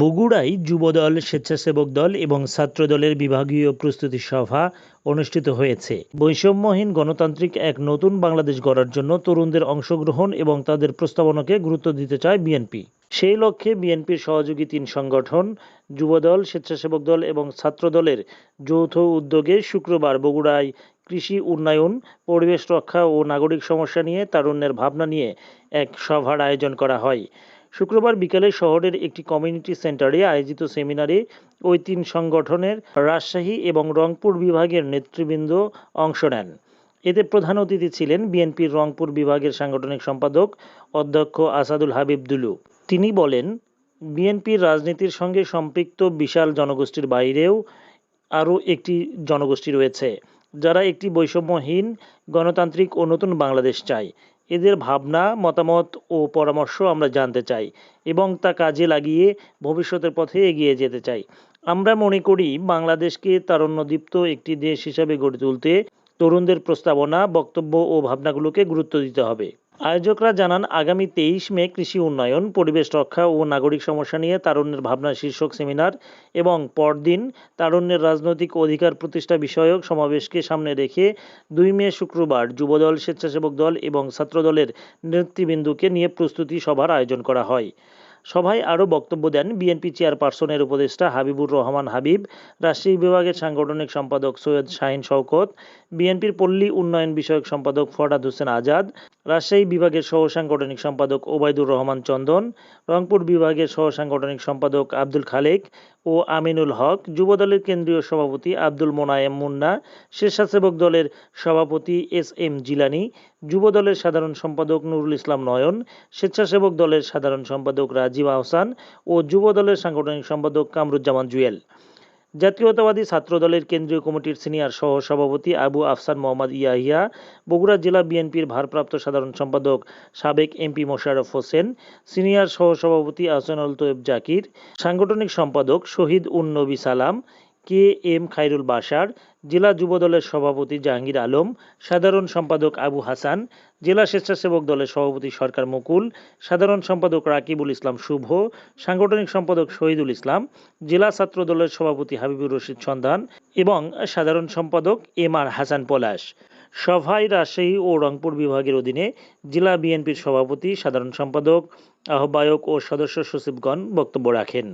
বগুড়ায় যুবদল, স্বেচ্ছাসেবক দল এবং ছাত্রদলের বিভাগীয় প্রস্তুতি সভা অনুষ্ঠিত হয়েছে। বৈষম্যহীন গণতান্ত্রিক এক নতুন বাংলাদেশ গড়ার জন্য তরুণদের অংশগ্রহণ এবং তাদের প্রস্তাবনাকে গুরুত্ব দিতে চায় বিএনপি। সেই লক্ষ্যে বিএনপির সহযোগী তিন সংগঠন, যুবদল, স্বেচ্ছাসেবক দল এবং ছাত্রদলের যৌথ উদ্যোগে শুক্রবার বগুড়ায় কৃষি উন্নয়ন, পরিবেশ রক্ষা ও নাগরিক সমস্যা নিয়ে তারুণ্যের ভাবনা নিয়ে এক সভার আয়োজন করা হয়। শুক্রবার বিকেলে শহরের একটি কমিউনিটি সেন্টারে আয়োজিত সেমিনারে ওই তিন সংগঠনের রাজশাহী এবং রংপুর বিভাগের নেতৃবৃন্দ অংশ নেন। এতে প্রধান অতিথি ছিলেন বিএনপির রংপুর বিভাগের সাংগঠনিক সম্পাদক অধ্যক্ষ আসাদুল হাবিব দুলু। তিনি বলেন, বিএনপির রাজনীতির সঙ্গে সম্পৃক্ত বিশাল জনগোষ্ঠীর বাইরেও আরও একটি জনগোষ্ঠী রয়েছে, যারা একটি বৈষম্যহীন গণতান্ত্রিক ও নতুন বাংলাদেশ চায়। এদের ভাবনা, মতামত ও পরামর্শ আমরা জানতে চাই এবং তা কাজে লাগিয়ে ভবিষ্যতের পথে এগিয়ে যেতে চাই। আমরা মনে করি, বাংলাদেশকে তারুণ্যদীপ্ত একটি দেশ হিসাবে গড়ে তুলতে তরুণদের প্রস্তাবনা, বক্তব্য ও ভাবনাগুলোকে গুরুত্ব দিতে হবে। আয়োজকরা জানান, আগামী তেইশ মে কৃষি উন্নয়ন, পরিবেশ রক্ষা ও নাগরিক সমস্যা নিয়ে তারুণ্যের ভাবনা শীর্ষক সেমিনার এবং পরদিন তারুণ্যের রাজনৈতিক অধিকার প্রতিষ্ঠা বিষয়ক সমাবেশকে সামনে রেখে দুই মে শুক্রবার যুবদল, স্বেচ্ছাসেবক দল এবং ছাত্রদলের নেতৃবৃন্দকে নিয়ে প্রস্তুতি সভার আয়োজন করা হয়। সভায় আরও বক্তব্য দেন বিএনপি চেয়ারপারসনের উপদেষ্টা হাবিবুর রহমান হাবিব, রাজশাহী বিভাগের সাংগঠনিক সম্পাদক সৈয়দ শাহিন শওকত বিএনপির পল্লী উন্নয়ন বিষয়ক সম্পাদক ফরহাদ হোসেন আজাদ, রাজশাহী বিভাগের সহ সাংগঠনিক সম্পাদক ওবায়দুর রহমান চন্দন, রংপুর বিভাগের সহ সাংগঠনিক সম্পাদক আব্দুল খালেক ও আমিনুল হক, যুবদলের কেন্দ্রীয় সভাপতি আব্দুল মোনায়েম মুন্না, স্বেচ্ছাসেবক দলের সভাপতি এস এম জিলানি, যুবদলের সাধারণ সম্পাদক নুরুল ইসলাম নয়ন, স্বেচ্ছাসেবক দলের সাধারণ সম্পাদক রাজীব আহসান ও যুবদলের সাংগঠনিক সম্পাদক কামরুজ্জামান জুয়েল। জাতীয়তাবাদী ছাত্রদলের কেন্দ্রীয় কমিটির সিনিয়র সহ সভাপতি আবু আফসান মোহাম্মদ ইয়াহিয়া, বগুড়া জেলা বিএনপির ভারপ্রাপ্ত সাধারণ সম্পাদক সাবেক এমপি মোশাররফ হোসেন, সিনিয়র সহ সভাপতি আহসানুল তোয়েব জাকির, সাংগঠনিক সম্পাদক শহীদ উন নবী সালাম কে এম খাইরুল বাশার, জেলা যুবদলের সভাপতি জাহাঙ্গীর আলম, সাধারণ সম্পাদক আবু হাসান, জেলা স্বেচ্ছাসেবক দলের সভাপতি সরকার মুকুল, সাধারণ সম্পাদক রাকিবুল ইসলাম শুভ, সাংগঠনিক সম্পাদক শহীদুল ইসলাম, জেলা ছাত্র দলের সভাপতি হাবিবুর রশিদ সন্ধান এবং সাধারণ সম্পাদক এম আর হাসান পলাশ। সভায় রাজশাহী ও রংপুর বিভাগের অধীনে জেলা বিএনপির সভাপতি, সাধারণ সম্পাদক, আহ্বায়ক ও সদস্য সচিবগণ বক্তব্য রাখেন।